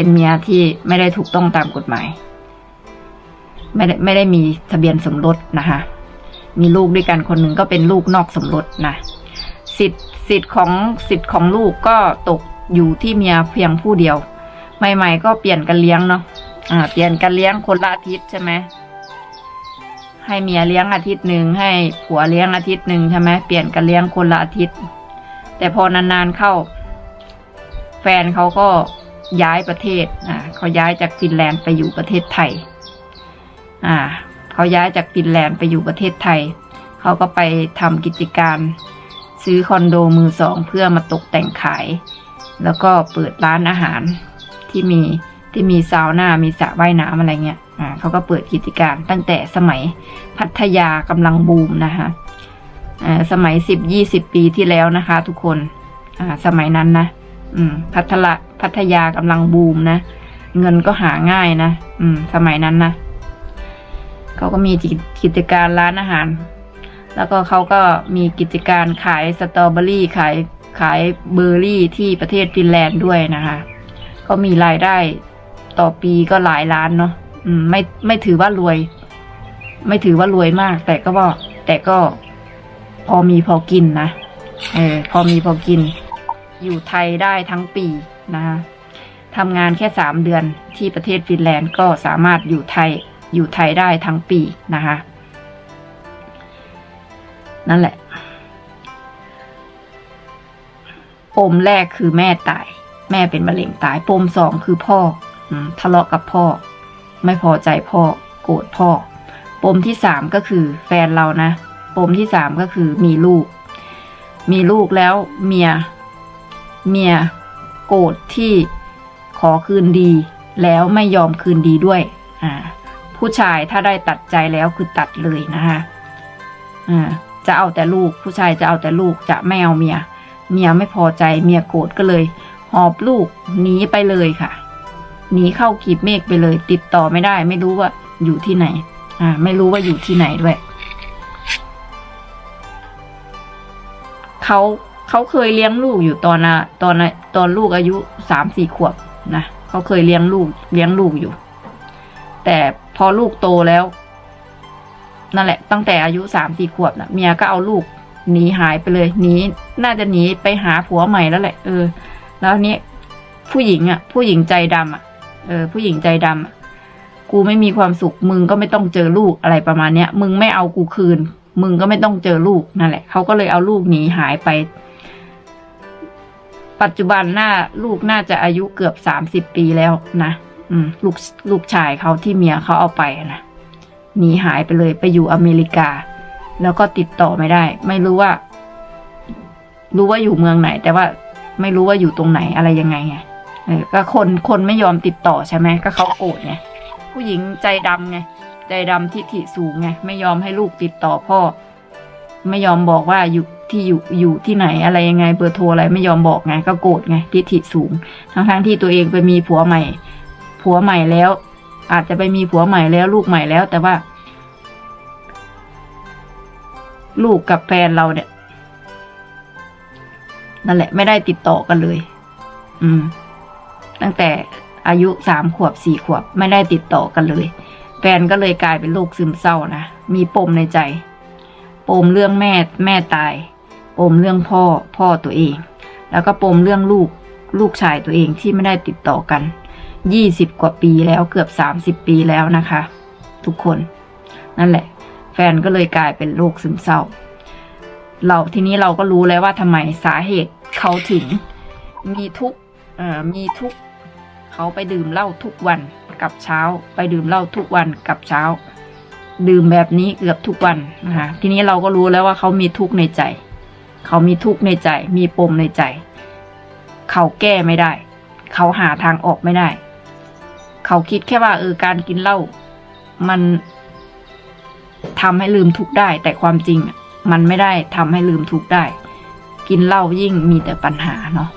เป็นเมียที่ไม่ได้ถูกต้องตามกฎหมาย ไม่ได้ไม่ได้มีทะเบียนสมรสนะคะมีลูกด้วยกันคนหนึ่งก็เป็นลูกนอกสมรสนะสิทธิ์สิทธิ์ของสิทธิ์ของลูกก็ตกอยู่ที่เมียเพียงผู้เดียว ใหม่ ๆ ก็เปลี่ยนกันเลี้ยงเนาะอ่า เปลี่ยนกันเลี้ยงคนละอาทิตย์ใช่ไหมให้เมียเลี้ยงอาทิตย์หนึ่งให้ผัวเลี้ยงอาทิตย์หนึ่งใช่ไหมเปลี่ยนกันเลี้ยงคนละอาทิตย์ แต่พอนานๆเข้า แฟนเขาก็ ย้ายประเทศอ่าเขาย้ายจากฟินแลนด์ไปอยู่ประเทศไทยอ่าเขาย้ายจากฟินแลนด์ไปอยู่ประเทศไทย เขาก็ไปทำกิจการซื้อคอนโดมือสองเพื่อมาตกแต่งขาย แล้วก็เปิดร้านอาหารที่มีที่มีซาวน่ามีสระว่ายน้ำอะไรเงี้ยอ่าเขาก็เปิดกิจการตั้งแต่สมัยพัทยากำลังบูมนะคะอ่าสมัยสิบยี่สิบปีที่แล้วนะคะ ทุกคนอ่าสมัยนั้นนะ อืมพัทละ พัทยากำลังบูมนะ เงินก็หาง่ายนะ อืม สมัยนั้นนะเขาก็มีกิจการร้านอาหาร แล้วก็เขาก็มีกิจการขายสตรอเบอรี่ขายขายเบอร์รี่ที่ประเทศฟินแลนด์ด้วยนะคะ ก็มีรายได้ต่อปีก็หลายล้านเนาะอืม ไม่ไม่ถือว่ารวย ไม่ถือว่ารวยมาก แต่ก็ว่าแต่ก็พอมีพอกินนะเออพอมีพอกิน อยู่ไทยได้ทั้งปี นะคะทำงานแค่สามเดือนที่ประเทศฟินแลนด์ก็สามารถอยู่ไทยอยู่ไทยได้ทั้งปีนะคะนั่นแหละ ปมแรกคือแม่ตาย แม่เป็นมะเร็งตาย ปมสองคือพ่อทะเลาะกับพ่อ ไม่พอใจพ่อ โกรธพ่อ ปมที่สามก็คือแฟนเรานะ ปมที่สามก็คือมีลูก มีลูกแล้วเมีย เมีย โกรธที่ขอคืนดีแล้วไม่ยอมคืนดีด้วยอ่าผู้ชายถ้าได้ตัดใจแล้วคือตัดเลยนะคะอ่าจะเอาแต่ลูกผู้ชายจะเอาแต่ลูกจะไม่เอาเมีย เมียไม่พอใจเมียโกรธก็เลย หอบลูกหนีไปเลยค่ะหนีเข้ากีบเมฆไปเลย ติดต่อไม่ได้ ไม่รู้ว่าอยู่ที่ไหน อ่า ไม่รู้ว่าอยู่ที่ไหนด้วยเขา เขาเคยเลี้ยงลูกอยู่ตอนนะตอนนะตอนลูกอายุสามสี่ขวบนะเขาเคยเลี้ยงลูกเลี้ยงลูกอยู่ แต่พอลูกโตแล้วนั่นแหละ ตั้งแต่อายุสามสี่ขวบนะเมียก็เอาลูกหนีหายไปเลยหนีน่าจะหนีไปหาผัวใหม่แล้วแหละเออ แล้วนี้ผู้หญิงอะ ผู้หญิงใจดำอะเออ ผู้หญิงใจดำอะกูไม่มีความสุขมึงก็ไม่ต้องเจอลูกอะไรประมาณเนี้ย มึงไม่เอากูคืน มึงก็ไม่ต้องเจอลูกนั่นแหละเขาก็เลยเอาลูกหนีหายไป ปัจจุบันหน้าลูกน่าจะอายุเกือบสามสิบปีแล้วนะอืมลูกลูกชายเขาที่เมียเขาเอาไปนะหนีหายไปเลยไปอยู่อเมริกา แล้วก็ติดต่อไม่ได้ ไม่รู้ว่า รู้ว่าอยู่เมืองไหน แต่ว่าไม่รู้ว่าอยู่ตรงไหนอะไรยังไงไงก็คนคนไม่ยอมติดต่อใช่ไหมก็เขาโกรธไงผู้หญิงใจดำไงใจดำทิฐิสูงไงไม่ยอมให้ลูกติดต่อพ่อ ไม่ยอมบอกว่าอยู่ ที่อยู่อยู่ที่ไหนอะไรยังไงเบอร์โทรอะไรไม่ยอมบอกไงก็โกรธไงทิฐิสูง ทั้งทั้งๆที่ตัวเองไปมีผัวใหม่ ผัวใหม่แล้ว อาจจะไปมีผัวใหม่แล้วลูกใหม่แล้ว แต่ว่า ลูกกับแฟนเราเนี่ยนั่นแหละไม่ได้ติดต่อกันเลย อืม ตั้งแต่อายุสามขวบสี่ขวบ ไม่ได้ติดต่อกันเลย แฟนก็เลยกลายเป็นโรคซึมเศร้านะ มีปมในใจ ปมเรื่องแม่แม่ตาย ปมเรื่องพ่อพ่อตัวเอง แล้วก็ปมเรื่องลูกลูกชายตัวเองที่ไม่ได้ติดต่อกันยี่สิบกว่าปีแล้วเกือบสามสิบปีแล้วนะคะ ทุกคน นั่นแหละ แฟนก็เลยกลายเป็นโรคซึมเศร้า เราทีนี้เราก็รู้แล้วว่าทำไมสาเหตุเขาถึงมีทุกเอ่อมีทุกเขาไปดื่มเหล้าทุกวันกับเช้า ไปดื่มเหล้าทุกวันกับเช้า ดื่มแบบนี้เกือบทุกวันนะคะทีนี้เราก็รู้แล้วว่าเขามีทุกข์ในใจ เขามีทุกข์ในใจ มีปมในใจ เขาแก้ไม่ได้ เขาหาทางออกไม่ได้ เขาคิดแค่ว่าเออการกินเหล้ามันทำให้ลืมทุกข์ได้ แต่ความจริง มันไม่ได้ทำให้ลืมทุกข์ได้ กินเหล้ายิ่งมีแต่ปัญหาเนาะ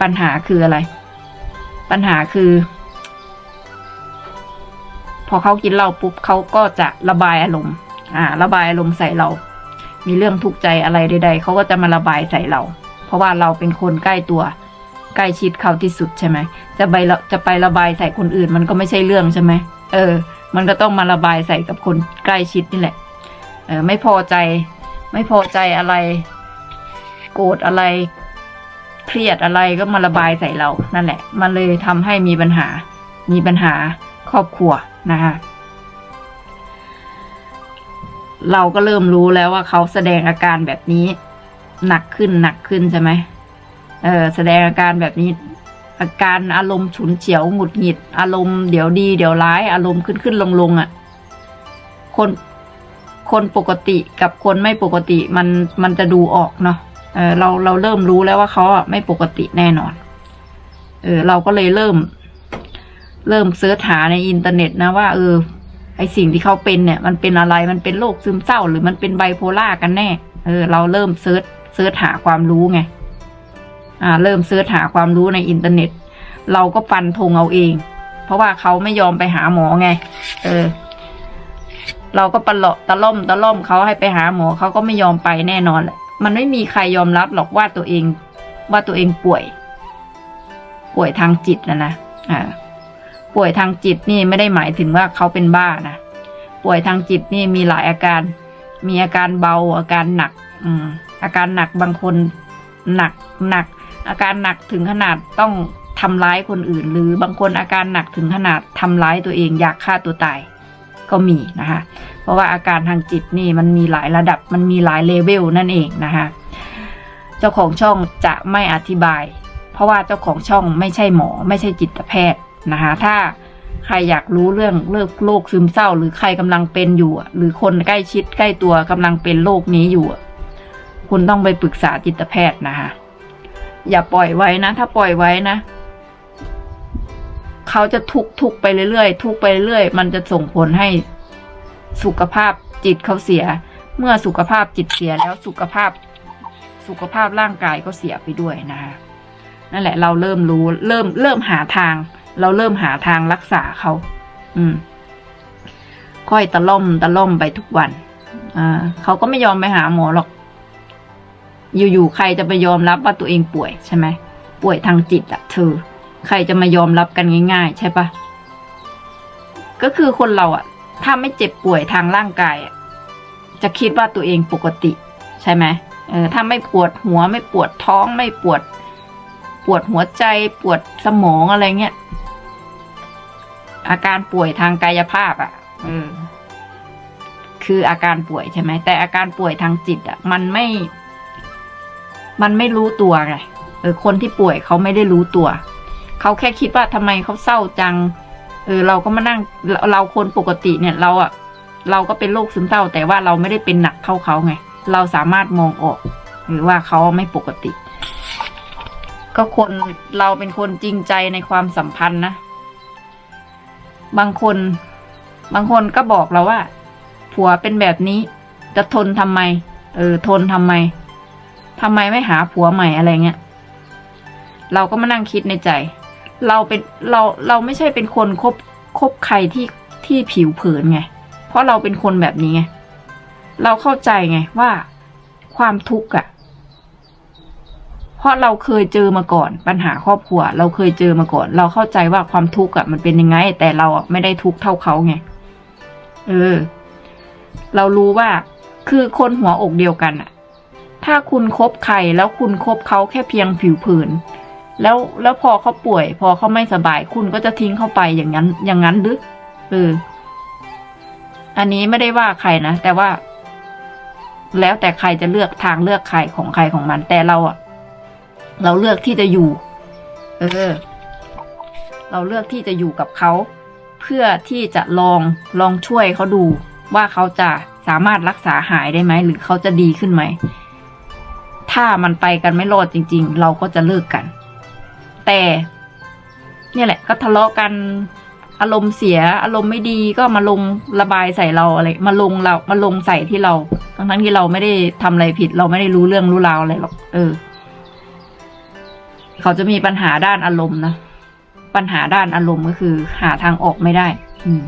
ปัญหาคืออะไร ปัญหาคือ พอเขากินเหล้าปุ๊บเขาก็จะระบายอารมณ์ อ่า ระบายอารมณ์ใส่เรา มีเรื่องทุกข์ใจอะไรใด ๆเขาก็จะมาระบายใส่เรา เพราะว่าเราเป็นคนใกล้ตัวใกล้ชิดเขาที่สุดใช่ไหมจะไปจะไประบายใส่คนอื่น มันก็ไม่ใช่เรื่องใช่ไหมเออ มันก็ต้องมาระบายใส่กับคนใกล้ชิดนี่แหละ เออ ไม่พอใจ ไม่พอใจอะไร โกรธอะไร เครียดอะไรก็มาระบายใส่เรา นั่นแหละ มันเลยทำให้มีปัญหา มีปัญหาครอบครัวนะคะ เราก็เริ่มรู้แล้วว่าเขาแสดงอาการแบบนี้ หนักขึ้นหนักขึ้นใช่ไหมเออแสดงอาการแบบนี้ อาการอารมณ์ฉุนเฉียวหงุดหงิด อารมณ์เดี๋ยวดี เดี๋ยวร้าย อารมณ์ขึ้นขึ้นลงลงอะ คนคนปกติกับคนไม่ปกติมันมันจะดูออกเนาะเออเราเราเริ่มรู้แล้วว่าเขาอะไม่ปกติแน่นอน เออเราก็เลยเริ่ม เริ่มเสิร์ชหาในอินเทอร์เน็ตนะว่าเออ สิ่งที่เขาเป็นเนี่ย มันเป็นอะไรมันเป็นโรคซึมเศร้า หรือมันเป็นไบโพล่ากันแน่ เออ เราเริ่มเสิร์ชเสิร์ชหาความรู้ไง อ่า เริ่มเสิร์ชหาความรู้ในอินเทอร์เน็ต เราก็ฟันธงเอาเอง เพราะว่าเขาไม่ยอมไปหาหมอไง เออ เราก็ปะเลาะตะล่อมตะล่อมเขาให้ไปหาหมอเขาก็ไม่ยอมไปแน่นอนแหละมันไม่มีใครยอมรับหรอกว่าตัวเอง ว่าตัวเองป่วย ป่วยทางจิตนะนะอ่า ป่วยทางจิตนี่ไม่ได้หมายถึงว่าเขาเป็นบ้านะป่วยทางจิตนี่มีหลายอาการ มีอาการเบาอาการหนัก อืมอาการหนักบางคนหนักหนัก อาการหนักถึงขนาดต้องทำร้ายคนอื่น หรือบางคนอาการหนักถึงขนาดทำร้ายตัวเองอยากฆ่าตัวตายก็มีนะคะ เพราะว่าอาการทางจิตนี่มันมีหลายระดับมันมีหลายเลเวลนั่นเองนะคะเจ้าของช่องจะไม่อธิบาย เพราะว่าเจ้าของช่องไม่ใช่หมอ ไม่ใช่จิตแพทย์ นะคะ ถ้าใครอยากรู้เรื่องเรื่องโรคซึมเศร้า หรือใครกำลังเป็นอยู่หรือคนใกล้ชิดใกล้ตัวกำลังเป็นโรคนี้อยู่ คุณต้องไปปรึกษาจิตแพทย์นะคะอย่าปล่อยไว้นะ ถ้าปล่อยไว้นะ เขาจะทุกข์ทุกข์ไปเรื่อยๆทุกข์ไปเรื่อยๆมันจะส่งผลให้สุขภาพจิตเขาเสีย เมื่อสุขภาพจิตเสียแล้วสุขภาพสุขภาพร่างกายก็เสียไปด้วยนะคะนั่นแหละเราเริ่มรู้เริ่มเริ่มหาทาง เราเริ่มหาทางรักษาเขา อืม ค่อยตะล่อมตะล่อมไปทุกวัน อ่า เขาก็ไม่ยอมไปหาหมอหรอก อยู่ๆใครจะไปยอมรับว่าตัวเองป่วยใช่ไหม ป่วยทางจิตอะเธอ ใครจะมายอมรับกันง่าย ๆ ใช่ปะก็คือคนเราอะถ้าไม่เจ็บป่วยทางร่างกายอะจะคิดว่าตัวเองปกติ ใช่ไหมเออถ้าไม่ปวดหัวไม่ปวดท้องไม่ปวด ปวดหัวใจปวดสมองอะไรเงี้ย อาการป่วยทางกายภาพอะ่ะเออคืออาการป่วยใช่ไหมแต่อาการป่วยทางจิตอะ่ะ มันไม่ มันไม่รู้ตัวไงเออ คนที่ป่วยเขาไม่ได้รู้ตัว เขาแค่คิดว่าทำไมเขาเศร้าจัง เออ เราก็มานั่งเราเราคนปกติเนี่ย เราอะ เราก็เป็นโรคซึมเศร้า แต่ว่าเราไม่ได้เป็นหนักเท่าเขาไง เราสามารถมองออก หรือว่าเขาไม่ปกติ ก็คนเราเป็นคนจริงใจในความสัมพันธ์นะ บางคน บางคนก็บอกเราว่า ผัวเป็นแบบนี้ จะทนทำไม เออ ทนทำไมทำไมไม่หาผัวใหม่อะไรเงี้ย เราก็มานั่งคิดในใจ เราเป็นเราเราไม่ใช่เป็นคนคบคบใครที่ที่ผิวเผินไง เพราะเราเป็นคนแบบนี้ไง เราเข้าใจไงว่าความทุกข์อะ เพราะเราเคยเจอมาก่อน ปัญหาครอบครัว เราเคยเจอมาก่อน เราเข้าใจว่าความทุกข์อะมันเป็นยังไง แต่เราอะไม่ได้ทุกข์เท่าเขาไงเออ เรารู้ว่า คือคนหัวอกเดียวกันอะถ้าคุณคบใครแล้วคุณคบเขาแค่เพียงผิวเผินแล้วแล้วพอเขาป่วย พอเขาไม่สบาย คุณก็จะทิ้งเขาไปอย่างนั้น อย่างนั้นหรือเออ อันนี้ไม่ได้ว่าใครนะแต่ว่า แล้วแต่ใครจะเลือกทางเลือกใครของใครของมัน แต่เราอะ เราเลือกที่จะอยู่ เออ เราเลือกที่จะอยู่กับเขา เพื่อที่จะลองลองช่วยเขาดู ว่าเขาจะสามารถรักษาหายได้ไหม หรือเขาจะดีขึ้นไหม ถ้ามันไปกันไม่รอดจริง ๆ เราก็จะเลิกกัน แต่เนี่ยแหละ ก็ทะเลาะกันอารมณ์เสียอารมณ์ไม่ดีก็มาลงระบายใส่เราอะไร มาลงเรามาลงใส่ที่เรา ทั้งทั้งที่เราไม่ได้ทำอะไรผิด เราไม่ได้รู้เรื่องรู้ราวอะไรหรอกเออ เขาจะมีปัญหาด้านอารมณ์นะ ปัญหาด้านอารมณ์ก็คือ หาทางออกไม่ได้ อืม